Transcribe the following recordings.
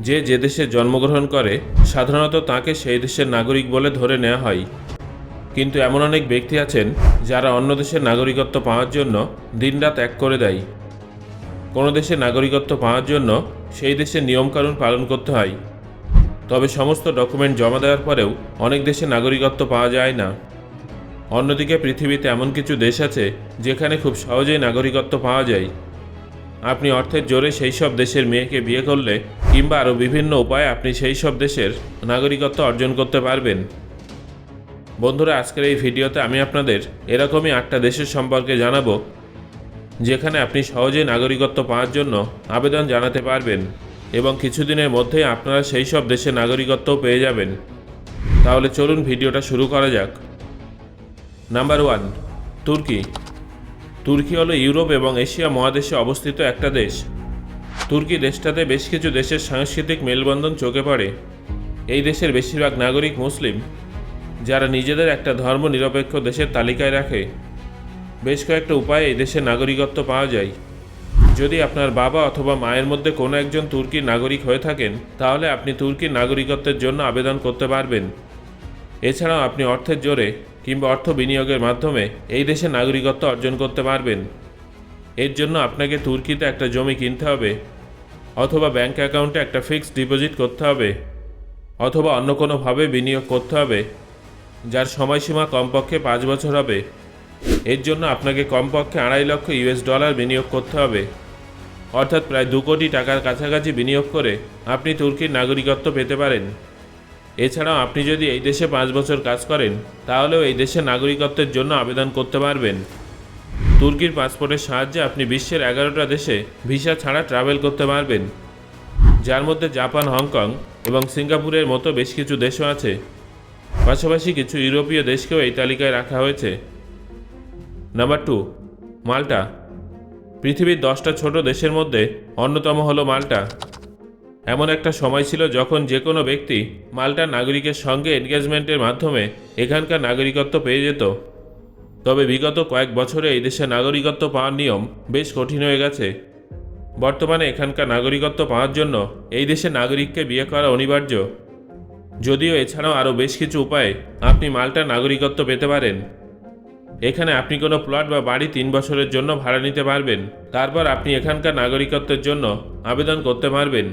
যে যে দেশে জন্মগ্রহণ করে, সাধারণত তাকে সেই দেশের নাগরিক বলে ধরে নেওয়া হয়। কিন্তু এমন অনেক ব্যক্তি আছেন, যারা অন্য দেশের নাগরিকত্ব পাওয়ার জন্য দিনরাত এক করে দেয়। কোনো দেশের নাগরিকত্ব পাওয়ার জন্য সেই দেশের নিয়মকানুন পালন করতে হয়। তবে সমস্ত ডকুমেন্ট জমা দেওয়ার পরেও অনেক দেশে নাগরিকত্ব পাওয়া যায় না। অন্যদিকে পৃথিবীতে এমন কিছু দেশ আছে, যেখানে খুব সহজেই নাগরিকত্ব পাওয়া যায়। আপনি অর্থের জোরে সেই সব দেশের মেয়েকে বিয়ে করলে কিংবা আরও বিভিন্ন উপায়ে আপনি সেই সব দেশের নাগরিকত্ব অর্জন করতে পারবেন। বন্ধুরা, আজকের এই ভিডিওতে আমি আপনাদের এরকমই আটটা দেশের সম্পর্কে জানাব, যেখানে আপনি সহজেই নাগরিকত্ব পাওয়ার জন্য আবেদন জানাতে পারবেন এবং কিছুদিনের মধ্যেই আপনারা সেই সব দেশের নাগরিকত্বও পেয়ে যাবেন। তাহলে চলুন ভিডিওটা শুরু করা যাক। নাম্বার ওয়ান, তুর্কি। তুর্কি হলো ইউরোপ এবং এশিয়া মহাদেশে অবস্থিত একটা দেশ। তুর্কি দেশটাতে বেশ কিছু দেশের সাংস্কৃতিক মেলবন্ধন চোখে পড়ে। এই দেশের বেশিরভাগ নাগরিক মুসলিম, যারা নিজেদের একটা ধর্ম নিরপেক্ষ দেশের তালিকায় রাখে। বেশ কয়েকটা উপায়ে এই দেশের নাগরিকত্ব পাওয়া যায়। যদি আপনার বাবা অথবা মায়ের মধ্যে কোনো একজন তুর্কির নাগরিক হয়ে থাকেন, তাহলে আপনি তুর্কির নাগরিকত্বের জন্য আবেদন করতে পারবেন। এছাড়াও আপনি অর্থের জোরে কিংবা অর্থ বিনিয়োগের মাধ্যমে এই দেশের নাগরিকত্ব অর্জন করতে পারবেন। এর জন্য আপনাকে তুর্কিতে একটা জমি কিনতে হবে, অথবা ব্যাংক অ্যাকাউন্টে একটা ফিক্সড ডিপোজিট করতে হবে, অথবা অন্য কোনোভাবে বিনিয়োগ করতে হবে, যার সময়সীমা কমপক্ষে পাঁচ বছর হবে। এর জন্য আপনাকে কমপক্ষে আড়াই লক্ষ ইউএস ডলার বিনিয়োগ করতে হবে, অর্থাৎ প্রায় দু কোটি টাকার কাছাকাছি বিনিয়োগ করে আপনি তুর্কির নাগরিকত্ব পেতে পারেন। এছাড়াও আপনি যদি এই দেশে পাঁচ বছর কাজ করেন, তাহলেও এই দেশের নাগরিকত্বের জন্য আবেদন করতে পারবেন। তুর্কির পাসপোর্টের সাহায্যে আপনি বিশ্বের এগারোটা দেশে ভিসা ছাড়া ট্রাভেল করতে পারবেন। যার মধ্যে জাপান, হংকং এবং সিঙ্গাপুরের মতো বেশ কিছু দেশও আছে। পাশাপাশি কিছু ইউরোপীয় দেশকেও এই তালিকায় রাখা হয়েছে। Number two, Malta. পৃথিবীর দশটা ছোট দেশের মধ্যে অন্যতম হলো মাল্টা। এমন একটা সময় ছিল যখন যে কোনো ব্যক্তি মাল্টার নাগরিকের সঙ্গে এনগেজমেন্টের মাধ্যমে এখানকার নাগরিকত্ব পেয়ে যেত। তবে বিগত কয়েক বছরে এই দেশে নাগরিকত্ব পাওয়ার নিয়ম বেশ কঠিন হয়ে গেছে। বর্তমানে এখানকার নাগরিকত্ব পাওয়ার জন্য এই দেশের নাগরিককে বিয়ে করা অনিবার্য। যদিও এছাড়াও আরও বেশ কিছু উপায়ে আপনি মাল্টার নাগরিকত্ব পেতে পারেন। এখানে আপনি কোনো প্লট বা বাড়ি তিন বছরের জন্য ভাড়া নিতে পারবেন। তারপর আপনি এখানকার নাগরিকত্বের জন্য আবেদন করতে পারবেন।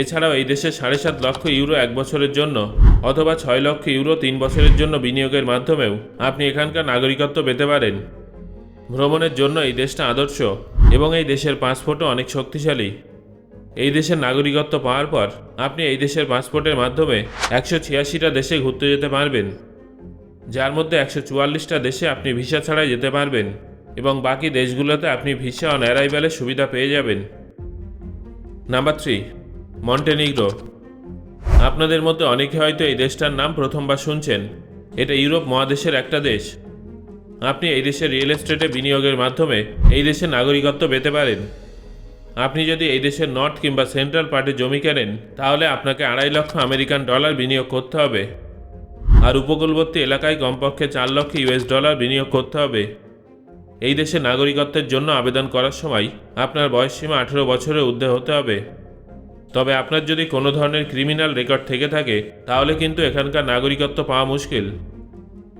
এছাড়াও এই দেশে সাড়ে সাত লক্ষ ইউরো এক বছরের জন্য অথবা ছয় লক্ষ ইউরো তিন বছরের জন্য বিনিয়োগের মাধ্যমেও আপনি এখানকার নাগরিকত্ব পেতে পারেন। ভ্রমণের জন্য এই দেশটা আদর্শ এবং এই দেশের পাসপোর্টও অনেক শক্তিশালী। এই দেশের নাগরিকত্ব পাওয়ার পর আপনি এই দেশের পাসপোর্টের মাধ্যমে একশো ছিয়াশিটা দেশে ঘুরতে যেতে পারবেন। যার মধ্যে একশো চুয়াল্লিশটা দেশে আপনি ভিসা ছাড়াই যেতে পারবেন এবং বাকি দেশগুলোতে আপনি ভিসা অন অ্যারাইভ্যালের সুবিধা পেয়ে যাবেন। Number three Montenegro. আপনাদের মধ্যে অনেকে হয়তো এই দেশটার নাম প্রথমবার শুনছেন। এটা ইউরোপ মহাদেশের একটা দেশ। আপনি এই দেশের রিয়েল এস্টেটে বিনিয়োগের মাধ্যমে এই দেশের নাগরিকত্ব পেতে পারেন। আপনি যদি এই দেশের নর্থ কিংবা সেন্ট্রাল পার্টে জমি কেনেন, তাহলে আপনাকে আড়াই লক্ষ আমেরিকান ডলার বিনিয়োগ করতে হবে। আর উপকূলবর্তী এলাকায় কমপক্ষে চার লক্ষ ইউএস ডলার বিনিয়োগ করতে হবে। এই দেশে নাগরিকত্বের জন্য আবেদন করার সময় আপনার বয়সসীমা আঠেরো বছরের ঊর্ধ্বে হতে হবে। তবে আপনার যদি কোনো ধরনের ক্রিমিনাল রেকর্ড থেকে থাকে, তাহলে কিন্তু এখানকার নাগরিকত্ব পাওয়া মুশকিল।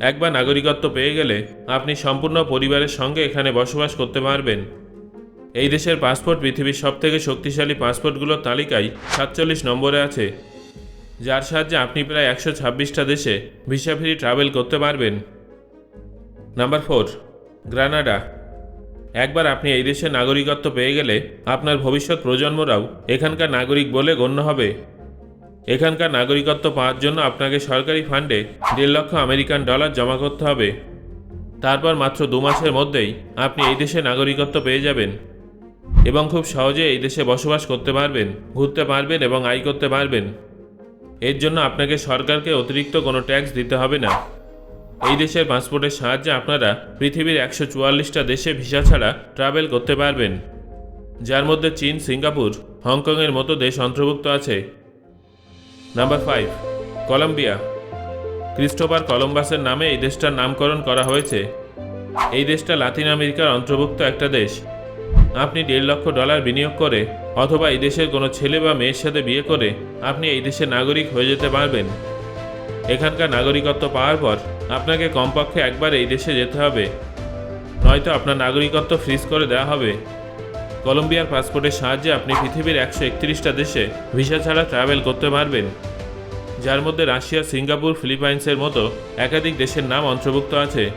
একবার নাগরিকত্ব পেয়ে গেলে আপনি সম্পূর্ণ পরিবারের সঙ্গে এখানে বসবাস করতে পারবেন। এই দেশের পাসপোর্ট পৃথিবীর সবথেকে শক্তিশালী পাসপোর্টগুলোর তালিকায় সাতচল্লিশ নম্বরে আছে, যার সাহায্যে আপনি প্রায় একশো ছাব্বিশটা দেশে ভিসা ফ্রি ট্রাভেল করতে পারবেন। নাম্বার ফোর গ্রানাডা একবার আপনি এই দেশের নাগরিকত্ব পেয়ে গেলে আপনার ভবিষ্যৎ প্রজন্মরাও এখানকার নাগরিক বলে গণ্য হবে। এখানকার নাগরিকত্ব পাওয়ার জন্য আপনাকে সরকারি ফান্ডে দেড় লক্ষ আমেরিকান ডলার জমা করতে হবে। তারপর মাত্র দু মাসের মধ্যেই আপনি এই দেশে নাগরিকত্ব পেয়ে যাবেন এবং খুব সহজে এই দেশে বসবাস করতে পারবেন, ঘুরতে পারবেন এবং আয় করতে পারবেন। এর জন্য আপনাকে সরকারকে অতিরিক্ত কোনো ট্যাক্স দিতে হবে না। এই দেশের পাসপোর্টের সাহায্যে আপনারা পৃথিবীর একশো চুয়াল্লিশটা দেশে ভিসা ছাড়া ট্রাভেল করতে পারবেন। যার মধ্যে চীন, সিঙ্গাপুর, হংকংয়ের মতো দেশ অন্তর্ভুক্ত আছে। নাম্বার ফাইভ কলম্বিয়া ক্রিস্টোফার কলম্বাসের নামে এই দেশটার নামকরণ করা হয়েছে। এই দেশটা লাতিন আমেরিকার অন্তর্ভুক্ত একটা দেশ। আপনি দেড় লক্ষ ডলার বিনিয়োগ করে অথবা এই দেশের কোনো ছেলে বা মেয়ের সাথে বিয়ে করে আপনি এই দেশের নাগরিক হয়ে যেতে পারবেন। এখানকার নাগরিকত্ব পাওয়ার পর আপনাকে কমপক্ষে একবার এই দেশে যেতে হবে। নয়তো আপনার নাগরিকত্ব ফ্রিজ করে দেওয়া হবে। কলম্বিয়ার পাসপোর্টের সাহায্যে আপনি পৃথিবীর একশো একত্রিশটা দেশে ভিসা ছাড়া ট্রাভেল করতে পারবেন। যার মধ্যে রাশিয়া, সিঙ্গাপুর, ফিলিপাইন্সের মতো একাধিক দেশের নাম অন্তর্ভুক্ত আছে।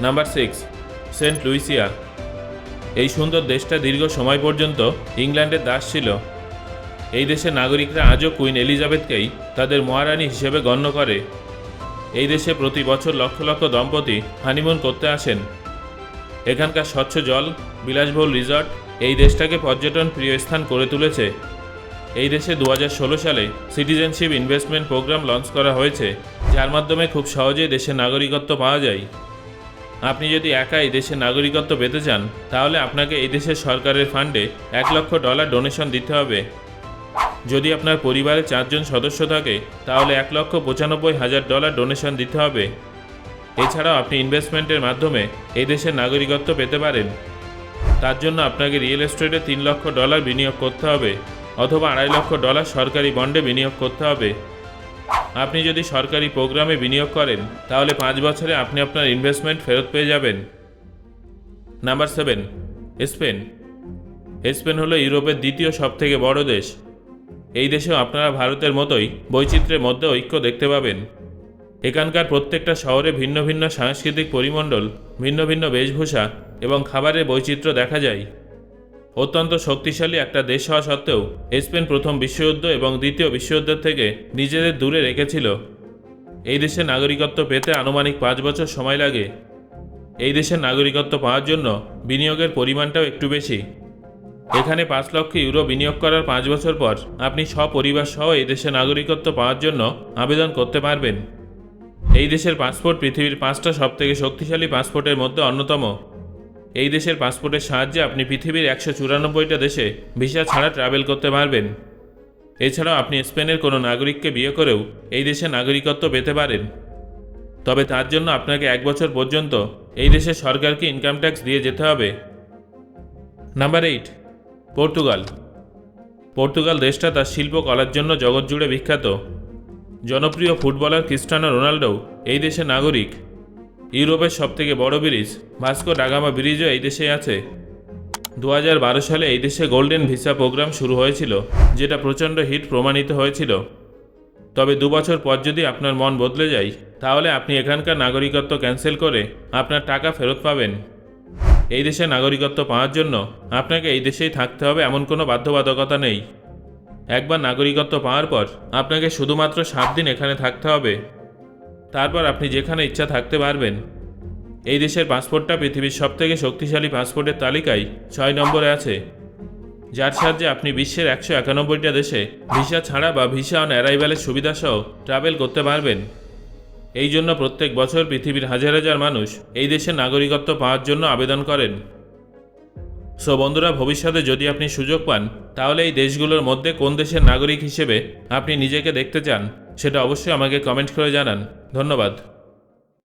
Number six Saint Lucia. এই সুন্দর দেশটা দীর্ঘ সময় পর্যন্ত ইংল্যান্ডের দাস ছিল। এই দেশের নাগরিকরা আজও কুইন এলিজাবেথকেই তাদের মহারানী হিসেবে গণ্য করে। এই দেশে প্রতি বছর লক্ষ লক্ষ দম্পতি হানিমুন করতে আসেন। এখানকার স্বচ্ছ জল, বিলাসবহুল রিসর্ট, এই দেশটাকে পর্যটন প্রিয় স্থান করে তুলেছে। এই দেশে দু হাজার ষোলো সালে সিটিজেনশিপ ইনভেস্টমেন্ট প্রোগ্রাম লঞ্চ করা হয়েছে, যার মাধ্যমে খুব সহজেই দেশের নাগরিকত্ব পাওয়া যায়। আপনি যদি একা এই দেশের নাগরিকত্ব পেতে চান, তাহলে আপনাকে এই দেশের সরকারের ফান্ডে এক লক্ষ ডলার ডোনেশন দিতে হবে। যদি আপনার পরিবারে চারজন সদস্য থাকে, তাহলে এক লক্ষ পঁচানব্বই হাজার ডলার ডোনেশন দিতে হবে। এছাড়াও আপনি ইনভেস্টমেন্টের মাধ্যমে এই দেশের নাগরিকত্ব পেতে পারেন। তার জন্য আপনাকে রিয়েল এস্টেটে তিন লক্ষ ডলার বিনিয়োগ করতে হবে, অথবা আড়াই লক্ষ ডলার সরকারি বন্ডে বিনিয়োগ করতে হবে। আপনি যদি সরকারি প্রোগ্রামে বিনিয়োগ করেন, তাহলে পাঁচ বছরে আপনি আপনার ইনভেস্টমেন্ট ফেরত পেয়ে যাবেন। Number seven, Spain. স্পেন হলো ইউরোপের দ্বিতীয় সবথেকে বড় দেশ। এই দেশেও আপনারা ভারতের মতোই বৈচিত্র্যের মধ্যে ঐক্য দেখতে পাবেন। এখানকার প্রত্যেকটা শহরে ভিন্ন ভিন্ন সাংস্কৃতিক পরিমণ্ডল, ভিন্ন ভিন্ন বেশভূষা এবং খাবারের বৈচিত্র্য দেখা যায়। অত্যন্ত শক্তিশালী একটা দেশ হওয়া সত্ত্বেও স্পেন প্রথম বিশ্বযুদ্ধ এবং দ্বিতীয় বিশ্বযুদ্ধের থেকে নিজেদের দূরে রেখেছিল। এই দেশে নাগরিকত্ব পেতে আনুমানিক পাঁচ বছর সময় লাগে। এই দেশের নাগরিকত্ব পাওয়ার জন্য বিনিয়োগের পরিমাণটাও একটু বেশি। এখানে পাঁচ লক্ষ ইউরো বিনিয়োগ করার পাঁচ বছর পর আপনি সপরিবার সহ এই দেশে নাগরিকত্ব পাওয়ার জন্য আবেদন করতে পারবেন। এই দেশের পাসপোর্ট পৃথিবীর পাঁচটা সবথেকে শক্তিশালী পাসপোর্টের মধ্যে অন্যতম। এই দেশের পাসপোর্টের সাহায্যে আপনি পৃথিবীর একশো চুরানব্বইটা দেশে ভিসা ছাড়া ট্রাভেল করতে পারবেন। এছাড়াও আপনি স্পেনের কোনো নাগরিককে বিয়ে করেও এই দেশে নাগরিকত্ব পেতে পারেন। তবে তার জন্য আপনাকে এক বছর পর্যন্ত এই দেশের সরকারকে ইনকাম ট্যাক্স দিয়ে যেতে হবে। Number eight Portugal. পর্তুগাল দেশটা তার শিল্পকলার জন্য জগৎ জুড়ে বিখ্যাত। জনপ্রিয় ফুটবলার ক্রিস্টানো রোনাল্ডো এই দেশের নাগরিক। ইউরোপের সবথেকে বড় ব্রিজ, ভাস্কো ডাগামা ব্রিজও এই দেশে আছে। দু হাজার বারো সালে এই দেশে গোল্ডেন ভিসা প্রোগ্রাম শুরু হয়েছিল, যেটা প্রচণ্ড হিট প্রমাণিত হয়েছিল। তবে দু বছর পর যদি আপনার মন বদলে যায়, তাহলে আপনি এখানকার নাগরিকত্ব ক্যান্সেল করে আপনার টাকা ফেরত পাবেন। এই দেশে নাগরিকত্ব পাওয়ার জন্য আপনাকে এই দেশেই থাকতে হবে, এমন কোনো বাধ্যবাধকতা নেই। একবার নাগরিকত্ব পাওয়ার পর আপনাকে শুধুমাত্র সাত দিন এখানে থাকতে হবে। তারপর আপনি যেখানে ইচ্ছা থাকতে পারবেন। এই দেশের পাসপোর্টটা পৃথিবীর সবথেকে শক্তিশালী পাসপোর্টের তালিকায় ছয় নম্বরে আছে। যার সাহায্যে আপনি বিশ্বের একশো একানব্বইটা দেশে ভিসা ছাড়া বা ভিসা অন অ্যারাইভালের সুবিধাসহ ট্রাভেল করতে পারবেন। এই জন্য প্রত্যেক বছর পৃথিবীর হাজার হাজার মানুষ এই দেশের নাগরিকত্ব পাওয়ার জন্য আবেদন করেন। সো বন্ধুরা, ভবিষ্যতে যদি আপনি সুযোগ পান, তাহলে এই দেশগুলোর মধ্যে কোন দেশের নাগরিক হিসেবে আপনি নিজেকে দেখতে চান, সেটা অবশ্যই আমাকে কমেন্ট করে জানান। ধন্যবাদ।